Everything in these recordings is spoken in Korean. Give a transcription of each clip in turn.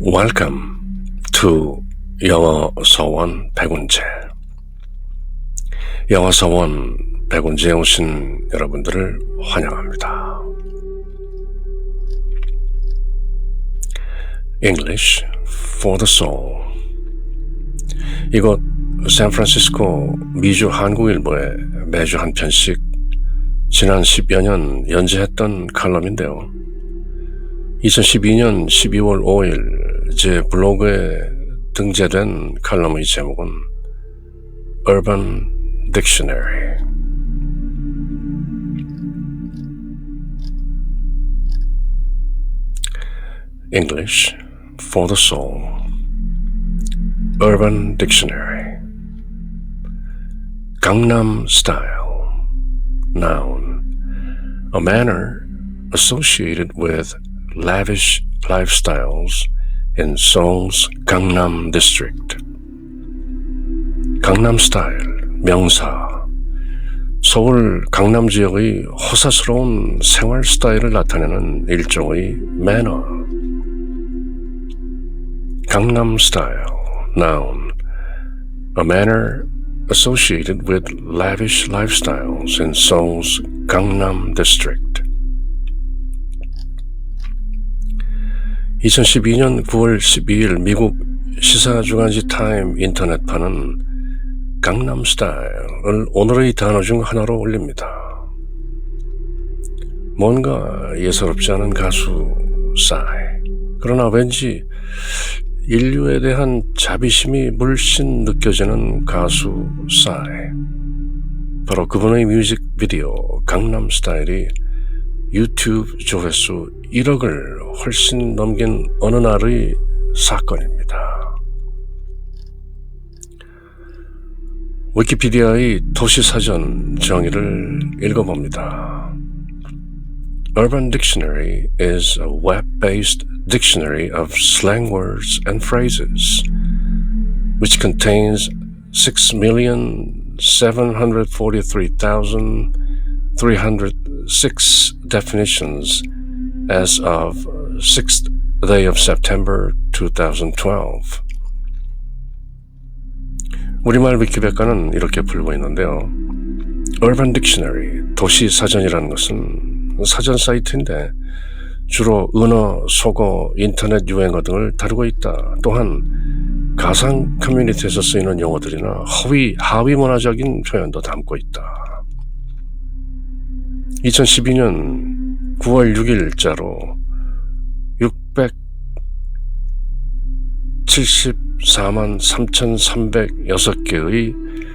Welcome to 영어 서원 백운제. 영어 서원 백운제에 오신 여러분들을 환영합니다. English for the Soul. 이곳 샌프란시스코 미주 한국일보에 매주 한 편씩 지난 10여 년 연재했던 칼럼인데요. 2012년 12월 5일 제 블로그에 등재된 칼럼의 제목은 Urban Dictionary. English for the Soul. Urban Dictionary. Gangnam Style. Noun. A manner associated with lavish lifestyles in Seoul's Gangnam District. 강남 스타일, 명사. 서울 강남 지역의 호사스러운 생활 스타일을 나타내는 일종의 매너. 강남 style, noun. A manner associated with lavish lifestyles in Seoul's Gangnam District. 2012년 9월 12일 미국 시사주간지 타임 인터넷판은 강남 스타일을 오늘의 단어 중 하나로 올립니다. 뭔가 예사롭지 않은 가수 싸이. 그러나 왠지 인류에 대한 자비심이 물씬 느껴지는 가수 싸이. 바로 그분의 뮤직비디오 강남 스타일이 유튜브 조회수 1억을 훨씬 넘긴 어느 날의 사건입니다. 위키피디아의 도시사전 정의를 읽어봅니다. Urban Dictionary is a web-based dictionary of slang words and phrases, which contains 6,743,306 definitions as of 6th day of September 2012. 우리말 위키백과는 이렇게 풀고 있는데요. Urban Dictionary, 도시 사전이라는 것은 사전 사이트인데 주로 은어, 속어, 인터넷 유행어 등을 다루고 있다. 또한 가상 커뮤니티에서 쓰이는 용어들이나 허위, 하위 문화적인 표현도 담고 있다. 2012년 9월 6일자로 674만 3,306개의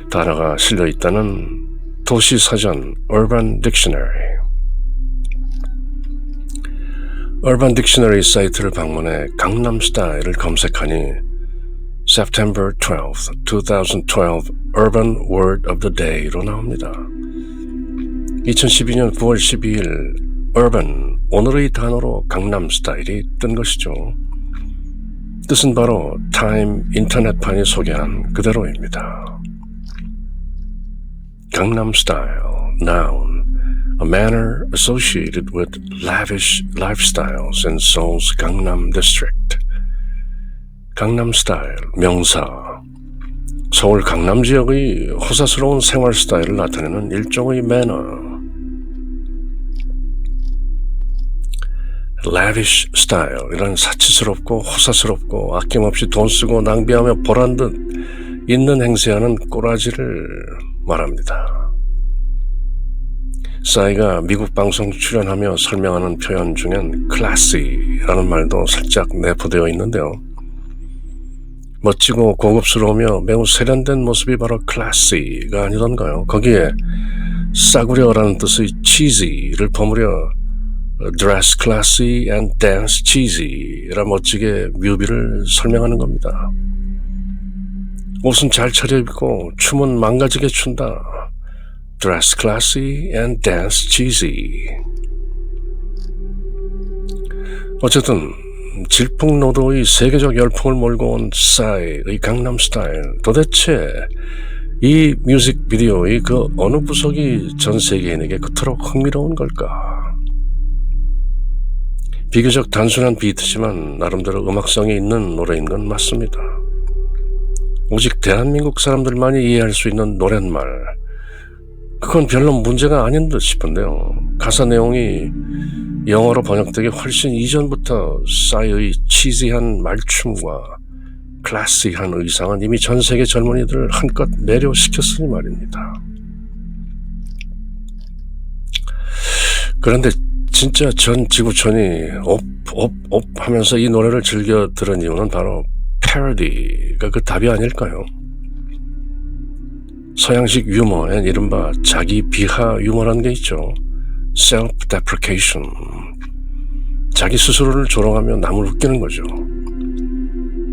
단어가 실려 있다는 도시사전 Urban Dictionary. Urban Dictionary 사이트를 방문해 강남 스타일을 검색하니 September 12th, 2012 Urban Word of the Day로 나옵니다. 2012년 9월 12일 urban, 오늘의 단어로 강남 스타일이 뜬 것이죠. 뜻은 바로 타임 인터넷판이 소개한 그대로입니다. 강남 style, noun, a manner associated with lavish lifestyles in Seoul's Gangnam District. 강남 스타일, 명사, 서울 강남 지역의 호사스러운 생활 스타일을 나타내는 일종의 매너. Lavish style 이런 사치스럽고 호사스럽고 아낌없이 돈 쓰고 낭비하며 보란 듯 있는 행세하는 꼬라지를 말합니다. 싸이가 미국 방송 출연하며 설명하는 표현 중엔 classy라는 말도 살짝 내포되어 있는데요. 멋지고 고급스러우며 매우 세련된 모습이 바로 classy가 아니던가요? 거기에 싸구려라는 뜻의 cheesy를 버무려 dress classy and dance cheesy라 멋지게 뮤비를 설명하는 겁니다. 옷은 잘 차려입고 춤은 망가지게 춘다. dress classy and dance cheesy. 어쨌든 질풍노도의 세계적 열풍을 몰고 온 싸이의 강남 스타일 도대체 이 뮤직비디오의 그 어느 부석이 전 세계인에게 그토록 흥미로운 걸까? 비교적 단순한 비트지만 나름대로 음악성이 있는 노래인 건 맞습니다. 오직 대한민국 사람들만이 이해할 수 있는 노랫말. 그건 별로 문제가 아닌 듯 싶은데요. 가사 내용이 영어로 번역되기 훨씬 이전부터 싸이의 치즈한 말춤과 클래시한 의상은 이미 전 세계 젊은이들을 한껏 매료시켰으니 말입니다. 그런데 진짜 전 지구촌이 옵 하면서 이 노래를 즐겨 들은 이유는 바로 패러디가 그 답이 아닐까요? 서양식 유머엔 이른바 자기 비하 유머라는 게 있죠. self-deprecation. 자기 스스로를 조롱하며 남을 웃기는 거죠.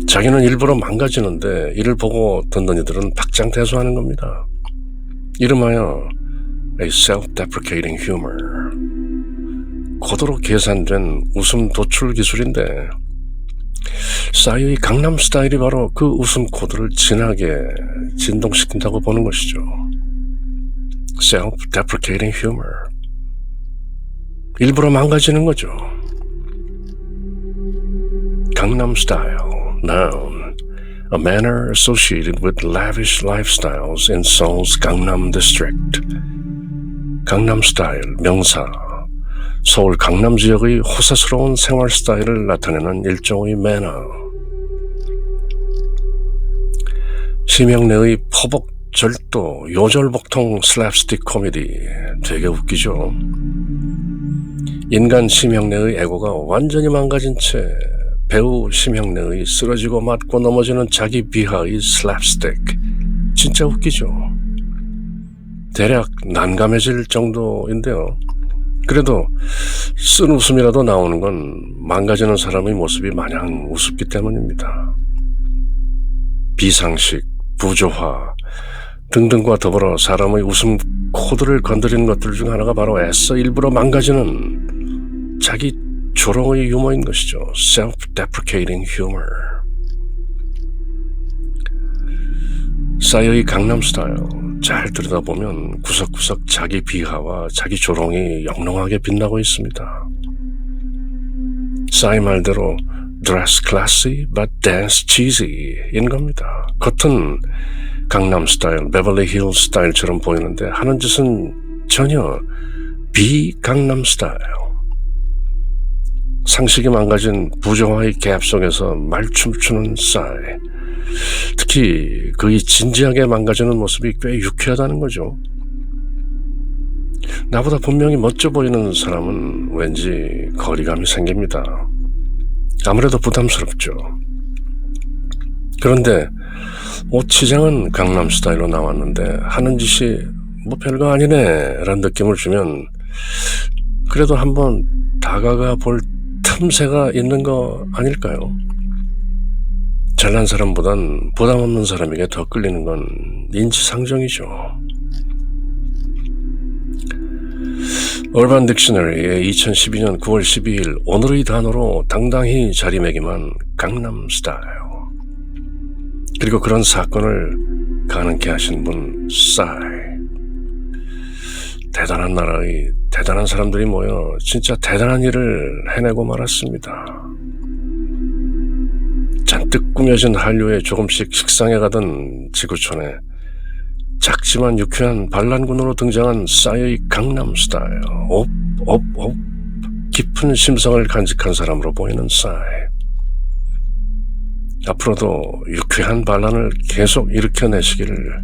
자기는 일부러 망가지는데 이를 보고 듣는 이들은 박장대소하는 겁니다. 이름하여 a self-deprecating humor. 고도로 계산된 웃음 도출 기술인데 싸이의 강남 스타일이 바로 그 웃음 코드를 진하게 진동시킨다고 보는 것이죠. self-deprecating humor. 일부러 망가지는 거죠. 강남 style, noun, a manner associated with lavish lifestyles in Seoul's Gangnam district. 강남 스타일, 명사, 서울 강남 지역의 호사스러운 생활 스타일을 나타내는 일종의 매너. 심형래의 포복 절도 요절복통 슬랩스틱 코미디 되게 웃기죠. 인간 심형래의 에고가 완전히 망가진 채 배우 심형래의 쓰러지고 맞고 넘어지는 자기 비하의 슬랩스틱 진짜 웃기죠. 대략 난감해질 정도인데요. 그래도 쓴 웃음이라도 나오는 건 망가지는 사람의 모습이 마냥 우습기 때문입니다. 비상식, 부조화 등등과 더불어 사람의 웃음 코드를 건드리는 것들 중 하나가 바로 애써 일부러 망가지는 자기 조롱의 유머인 것이죠. self-deprecating humor. 싸이의 강남 스타일 잘 들여다보면 구석구석 자기 비하와 자기 조롱이 영롱하게 빛나고 있습니다. 싸이 말대로 dress classy but dance cheesy인 겁니다. 겉은 강남 스타일, 베벌리 힐 스타일처럼 보이는데 하는 짓은 전혀 비강남 스타일. 상식이 망가진 부정화의 갭 속에서 말춤 추는 싸이. 특히 그의 진지하게 망가지는 모습이 꽤 유쾌하다는 거죠. 나보다 분명히 멋져 보이는 사람은 왠지 거리감이 생깁니다. 아무래도 부담스럽죠. 그런데 옷 치장은 강남 스타일로 나왔는데 하는 짓이 뭐 별거 아니네 라는 느낌을 주면 그래도 한번 다가가 볼 틈새가 있는 거 아닐까요? 잘난 사람보단 부담 없는 사람에게 더 끌리는 건 인지상정이죠. 얼반 딕셔너리의 2012년 9월 12일 오늘의 단어로 당당히 자리매김한 강남 스타일. 그리고 그런 사건을 가능케 하신 분 싸이. 대단한 나라의 대단한 사람들이 모여 진짜 대단한 일을 해내고 말았습니다. 잔뜩 꾸며진 한류에 조금씩 식상해가던 지구촌에 작지만 유쾌한 반란군으로 등장한 싸이의 강남 스타일 옵, 옵, 옵 깊은 심성을 간직한 사람으로 보이는 싸이 앞으로도 유쾌한 반란을 계속 일으켜내시기를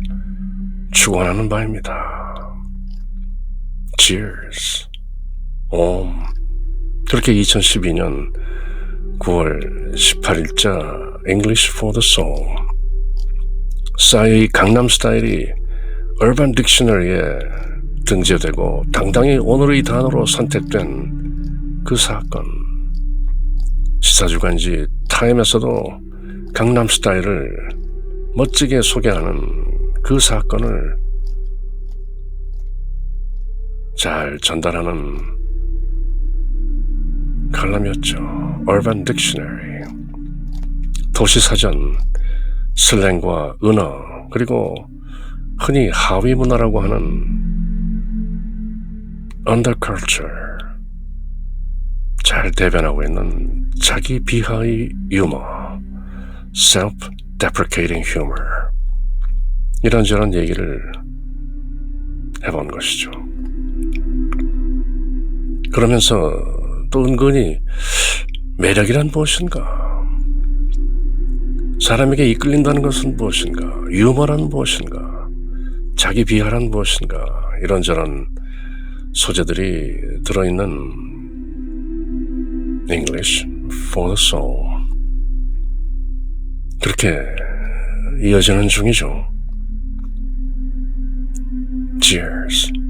축원하는 바입니다. Cheers. 옴. 그렇게 2012년 9월 18일자 English for the Soul 싸이의 강남 스타일이 얼반 딕셔너리에 등재되고 당당히 오늘의 단어로 선택된 그 사건 시사주간지 타임에서도 강남 스타일을 멋지게 소개하는 그 사건을 잘 전달하는 칼럼이었죠. Urban Dictionary. 도시사전, 슬랭과 은어, 그리고 흔히 하위 문화라고 하는 underculture. 잘 대변하고 있는 자기 비하의 유머, self-deprecating humor. 이런저런 얘기를 해본 것이죠. 그러면서 또 은근히 매력이란 무엇인가? 사람에게 이끌린다는 것은 무엇인가? 유머란 무엇인가? 자기 비하란 무엇인가? 이런저런 소재들이 들어있는 English for the Soul. 그렇게 이어지는 중이죠. Cheers.